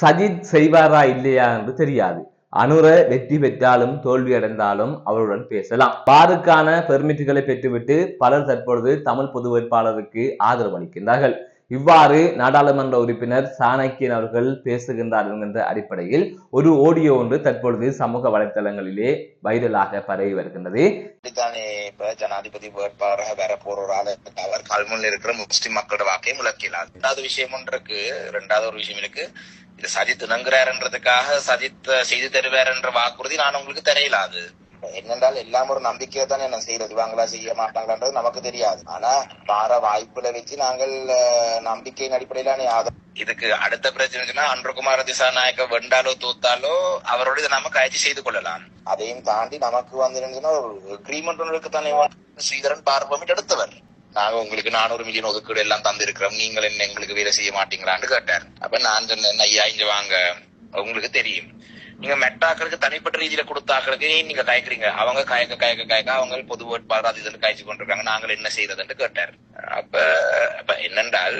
சஜித் செய்வாரா இல்லையா என்று தெரியாது. அனுர வெற்றி பெற்றாலும் தோல்வி அடைந்தாலும் அவருடன் பேசலாம். பாருக்கான பெர்மிட்டுகளை பெற்றுவிட்டு பலர் தற்பொழுது தமிழ் பொது வேட்பாளருக்கு ஆதரவு அளிக்கின்றார்கள். இவ்வாறு நாடாளுமன்ற உறுப்பினர் சாணக்கியன் அவர்கள் பேசுகின்றார் என்கின்ற அடிப்படையில் ஒரு ஓடியோ ஒன்று தற்பொழுது சமூக வலைத்தளங்களிலே வைரலாக பரவி வருகின்றது. இப்ப ஜனாதிபதி வேட்பாளராக வேற போற ஒரு அவர் கல்முன் இருக்கிற முஸ்லிம் மக்களோட வாக்கையும் விளக்கலாம் ரெண்டாவது விஷயம் ஒன்று இருக்கு. ரெண்டாவது ஒரு விஷயம் இருக்கு. இது சஜித் இணங்குறாருன்றதுக்காக சஜித் செய்து தருவார் என்ற வாக்குறுதி நான் உங்களுக்கு தெரியலாது என்னென்றால் எல்லாம் ஒரு நம்பிக்கையை தானே என்ன செய்யறது. இவங்களா செய்ய மாட்டாங்கன்றது நமக்கு தெரியாது. ஆனா பார வாய்ப்புல வச்சு நாங்கள் நம்பிக்கையின் அடிப்படையிலான ஆதரவு இதுக்கு அடுத்த பிரச்சனை அன்றகுமார திசாநாயக்க வெண்டாலோ தோத்தாலோ அவரோட இதை நம்ம கட்சி செய்து கொள்ளலாம். அதையும் தாண்டி நமக்கு வந்து ஒரு அக்ரிமெண்ட் ஒன்று இருக்குதானே ஸ்ரீதரன் பார்வமிட் எடுத்தவர். நாங்க உங்களுக்கு நானூறு மில்லியன் ஒதுக்கீடு எல்லாம் தந்திருக்கிறோம். நீங்கள் என்ன எங்களுக்கு வேலை செய்ய மாட்டீங்களான்னு கேட்டார். அப்ப நான் சொன்னேன் ஐயா இங்க வாங்க. உங்களுக்கு தெரியும். நீங்க மெட்டாக்களுக்கு தனிப்பட்ட ரீதியில கொடுத்தாக்களுக்கு ஏன் நீங்க கயக்குறீங்க. அவங்க கயக்க கயக்க கயக்க அவங்க பொது வேட்பாளர் அது இதில் காய்ச்சி கொண்டிருக்காங்க. நாங்கள் என்ன செய்யறதுன்னு கேட்டார். அப்ப அப்ப என்னென்றால்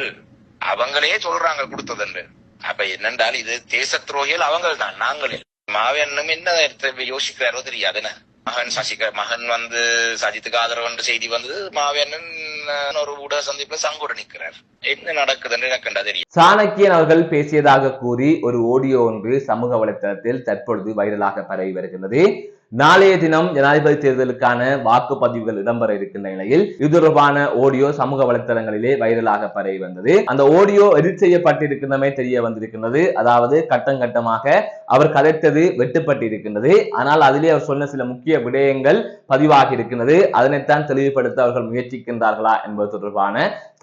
அவங்களே சொல்றாங்க கொடுத்ததுன்னு. அப்ப என்னென்றால் இது தேச துரோகிகள் அவங்கள் தான் நாங்களே மாவண்ணம் என்ன யோசிக்கிறாரோ தெரியாது. என்ன? மகன் சசிகர் மகன் வந்து சஜித்துக்கு ஆதரவு என்ற செய்தி வந்தது. மாவண்ணன் ஒரு ஊடக சந்திப்புல சங்கோடு நிற்கிறார். என்ன நடக்குதுன்னு எனக்கு கண்டா தெரியும். சாணக்கியன் அவர்கள் பேசியதாக கூறி ஒரு ஆடியோ ஒன்று சமூக வலைத்தளத்தில் தற்பொழுது வைரலாக பரவி வருகிறது நாளைய தினம் ஜனாதிபதி தேர்தலுக்கான வாக்குப்பதிவுகள் இடம்பெற இருக்கின்ற நிலையில் இது தொடர்பான ஆடியோ சமூக வலைத்தளங்களிலே வைரலாக பரவி வந்தது. அந்த ஆடியோ எடிட் செய்யப்பட்டிருக்கின்றமே தெரிய வந்திருக்கின்றது. அதாவது கட்டம் கட்டமாக அவர் கதைத்தது வெட்டுப்பட்டிருக்கின்றது. ஆனால் அதிலே அவர் சொன்ன சில முக்கிய விடயங்கள் பதிவாகி இருக்கின்றது. அதனைத்தான் தெளிவுபடுத்த அவர்கள் முயற்சிக்கின்றார்களா என்பது தொடர்பான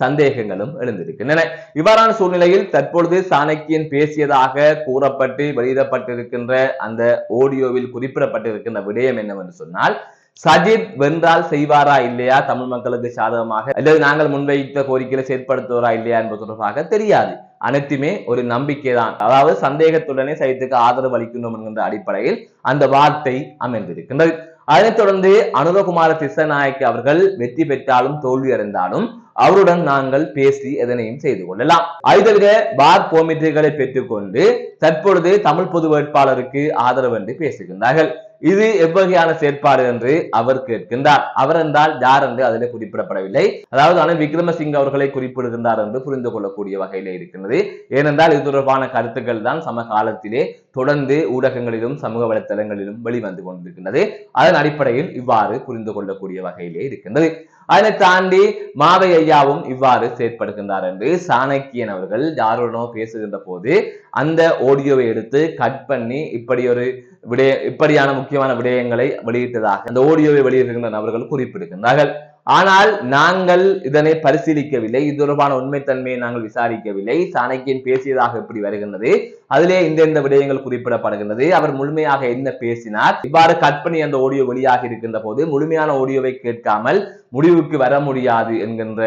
சந்தேகங்களும் எழுந்திருக்கின்றன. இவ்வாறான சூழ்நிலையில் தற்பொழுது சாணக்கியன் பேசியதாக கூறப்பட்டு வெளியிடப்பட்டிருக்கின்ற அந்த ஆடியோவில் குறிப்பிடப்பட்டிருக்கின்ற விடயம் என்னவென்று சொன்னால் சஜித் வென்றால் செய்வாரா இல்லையா? தமிழ் மக்களுக்கு சாதகமாக அல்லது நாங்கள் முன்வைத்த கோரிக்கையில செயற்படுத்துவாரா இல்லையா என்பது தொடர்பாக தெரியாது. அனைத்துமே ஒரு நம்பிக்கை தான் அதாவது சந்தேகத்துடனே சஜித்துக்கு ஆதரவு அளிக்கணும் என்கின்ற அடிப்படையில் அந்த வார்த்தை அமைந்திருக்கின்றது. அதனைத் தொடர்ந்து அனுரகுமார திசநாயக் அவர்கள் வெற்றி பெற்றாலும் தோல்வி அடைந்தாலும் அவருடன் நாங்கள் பேசி எதனையும் செய்து கொள்ளலாம். ஐதவிர பார் கோமிட்டிகளை பெற்றுக்கொண்டு தற்பொழுது தமிழ் பொது வேட்பாளருக்கு ஆதரவு என்று பேசுகின்றார்கள். இது எவ்வகையான செயற்பாடு என்று அவர் கேட்கின்றார். அவர் என்றால் யார் என்று அதில் குறிப்பிடப்படவில்லை. அதாவது ஆனால் விக்ரமசிங்க அவர்களை குறிப்பிடுகின்றார் என்று புரிந்து கொள்ளக்கூடிய வகையில் இருக்கின்றது. ஏனென்றால் இது தொடர்பான கருத்துக்கள் தான் சமகாலத்திலே தொடர்ந்து ஊடகங்களிலும் சமூக வலைத்தளங்களிலும் வெளிவந்து கொண்டிருக்கின்றது. அதன் அடிப்படையில் இவ்வாறு புரிந்து கொள்ளக்கூடிய வகையிலே இருக்கின்றது. அதனை தாண்டி மாவை ஐயாவும் இவ்வாறு செயற்படுகின்றார் என்று சாணக்கியன் அவர்கள் யாருடனோ பேசுகின்ற போது அந்த ஆடியோவை எடுத்து கட் பண்ணி இப்படி ஒரு விடய இப்படியான முக்கியமான விடயங்களை வெளியிட்டதாக அந்த ஓடியோவை வெளியிட்டிருந்த நபர்கள் குறிப்பிடுகின்றார்கள். ஆனால் நாங்கள் இதனை பரிசீலிக்கவில்லை. இது தொடர்பான உண்மைத்தன்மையை நாங்கள் விசாரிக்கவில்லை. சாணக்கியன் பேசியதாக இப்படி வருகின்றது. அதிலே இந்த இந்த விடயங்கள் குறிப்பிடப்படுகின்றது. அவர் முழுமையாக என்ன பேசினார்? இவ்வாறு கட் பண்ணி அந்த ஆடியோ வெளியாக இருக்கின்ற போது முழுமையான ஆடியோவை கேட்காமல் முடிவுக்கு வர முடியாது என்கின்ற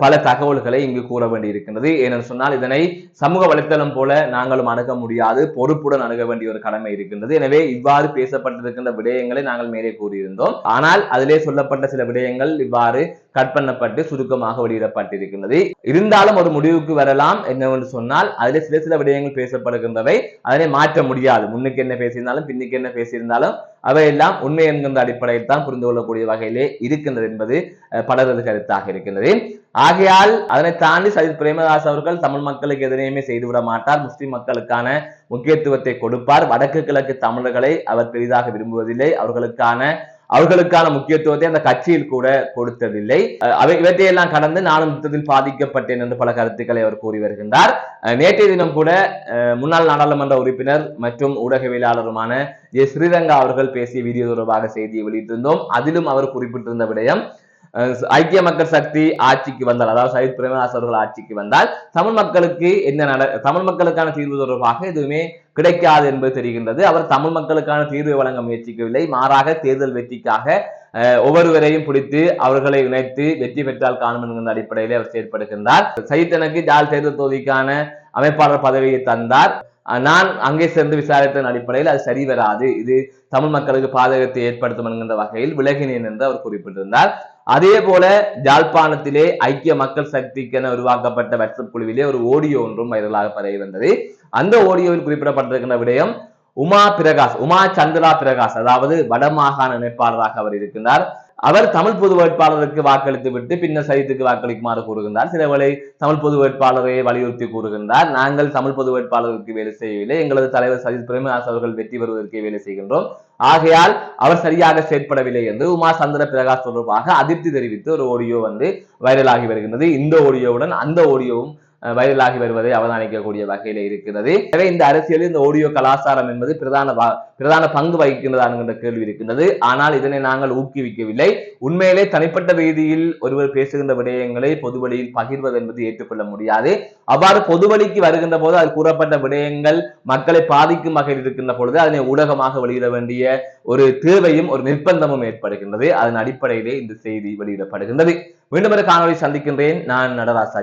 பல தகவல்களை இங்கு கூற வேண்டியிருக்கின்றது. ஏனென்று சொன்னால் இதனை சமூக வலைத்தளம் போல நாங்களும் அணுக முடியாது. பொறுப்புடன் அணுக வேண்டிய ஒரு கடமை இருக்கின்றது. எனவே இவ்வாறு பேசப்பட்டிருக்கின்ற விடயங்களை நாங்கள் மேலே கூறியிருந்தோம். ஆனால் அதிலே சொல்லப்பட்ட சில விடயங்கள் இவ்வாறு கட் பண்ணப்பட்டு சுருக்கமாக வெளியிடப்பட்டிருக்கின்றது. இருந்தாலும் ஒரு முடிவுக்கு வரலாம் என்னவென்று சொன்னால் அதிலே சில சில விடயங்கள் பேசப்படுகின்றவை. அதனை மாற்ற முடியாது. முன்னுக்கு என்ன பேசியிருந்தாலும் பின்னுக்கு என்ன பேசியிருந்தாலும் அவையெல்லாம் உண்மை என்கின்ற அடிப்படையில் தான் புரிந்து கொள்ளக்கூடிய வகையிலே இருக்கின்றது என்பது அஹ், பலரது கருத்தாக இருக்கின்றது. ஆகையால் அதனை தாண்டி சஜித் பிரேமதாஸ் அவர்கள் தமிழ் மக்களுக்கு எதனையுமே செய்துவிட மாட்டார். முஸ்லிம் மக்களுக்கான முக்கியத்துவத்தை கொடுப்பார். வடக்கு கிழக்கு தமிழர்களை அவர் பெரிதாக விரும்புவதில்லை. அவர்களுக்கான அவர்களுக்கான முக்கியத்துவத்தை அந்த கட்சியில் கூட கொடுத்ததில்லை. அஹ் அவை இவற்றையெல்லாம் கடந்து நானும் யுத்தத்தில் பாதிக்கப்பட்டேன் என்று பல கருத்துக்களை அவர் கூறி வருகின்றார். அஹ் நேற்றைய தினம் கூட முன்னாள் நாடாளுமன்ற உறுப்பினர் மற்றும் ஊடகவியலாளருமான ஜே. ஸ்ரீரங்கா அவர்கள் பேசிய வீடியோ தொடர்பாக செய்தியை வெளியிட்டிருந்தோம். அதிலும் அவர் குறிப்பிட்டிருந்த விடயம் ஐக்கிய மக்கள் சக்தி ஆட்சிக்கு வந்தால் அதாவது சயித் பிரேமதாஸ் அவர்கள் ஆட்சிக்கு வந்தால் தமிழ் மக்களுக்கு என்ன நட தமிழ் மக்களுக்கான தீர்வு தொடர்பாக எதுவுமே கிடைக்காது என்பது தெரிகின்றது. அவர் தமிழ் மக்களுக்கான தீர்வை வழங்க முயற்சிக்கவில்லை. மாறாக தேர்தல் வெற்றிக்காக ஒவ்வொருவரையும் பிடித்து அவர்களை இணைத்து வெற்றி பெற்றால் காணும் என்கின்ற அடிப்படையிலே அவர் செயற்படுகின்றார். சயித் ஜால் தேர்தல் தொகுதிக்கான அமைப்பாளர் பதவியை தந்தார். நான் அங்கே சென்று விசாரித்ததன் அடிப்படையில் அது சரி வராது. இது தமிழ் மக்களுக்கு பாதகத்தை ஏற்படுத்தும் என்கின்ற வகையில் விலகினேன் என்று அவர் குறிப்பிட்டிருந்தார். அதே போல ஜாழ்ப்பாணத்திலே ஐக்கிய மக்கள் சக்திக்கென உருவாக்கப்பட்ட வாட்ஸ்அப் குழுவிலே ஒரு ஓடியோ ஒன்றும் வைரலாக பரவி வந்தது. அந்த ஓடியோவில் குறிப்பிடப்பட்டிருக்கின்ற விடயம் உமா பிரகாஷ் உமா சந்திரா பிரகாஷ் அதாவது வடமாகாண இணைப்பாளராக அவர் இருக்கின்றார். அவர் தமிழ் பொது வேட்பாளருக்கு வாக்களித்து விட்டு பின்னர் சைத்துக்கு வாக்களிக்குமாறு கூறுகின்றார். சில வேளை தமிழ் பொது வேட்பாளரை வலியுறுத்தி கூறுகின்றார். நாங்கள் தமிழ் பொது வேட்பாளருக்கு வேலை செய்யவில்லை. எங்களது தலைவர் சஜித் பிரேமதாஸ் அவர்கள் வெற்றி பெறுவதற்கே வேலை செய்கின்றோம். ஆகையால் அவர் சரியாக செயற்படவில்லை என்று உமா சந்திர பிரகாஷ் தொடர்பாக அதிருப்தி தெரிவித்து ஒரு ஆடியோ வந்து வைரலாகி வருகின்றது. இந்த ஆடியோவுடன் அந்த ஆடியோவும் வைரலாகி வருவதை அவதானிக்கக்கூடிய வகையில இருக்கிறது. எனவே இந்த அரசியலில் இந்த ஓடியோ கலாச்சாரம் என்பது பிரதான பிரதான பங்கு வகிக்கின்றதா என்கின்ற கேள்வி இருக்கின்றது. ஆனால் இதனை நாங்கள் ஊக்குவிக்கவில்லை. உண்மையிலே தனிப்பட்ட ரீதியில் ஒருவர் பேசுகின்ற விடயங்களை பொதுவழியில் பகிர்வது என்பது ஏற்றுக்கொள்ள முடியாது. அவ்வாறு பொதுவழிக்கு வருகின்ற போது அது கூறப்பட்ட விடயங்கள் மக்களை பாதிக்கும் வகையில் இருக்கின்ற பொழுது அதனை ஊடகமாக வெளியிட வேண்டிய ஒரு தேவையும் ஒரு நிர்பந்தமும் ஏற்படுகின்றது. அதன் அடிப்படையிலே இந்த செய்தி வெளியிடப்படுகின்றது. மீண்டும் ஒரு காணொலி சந்திக்கின்றேன். நான் நடராஜ்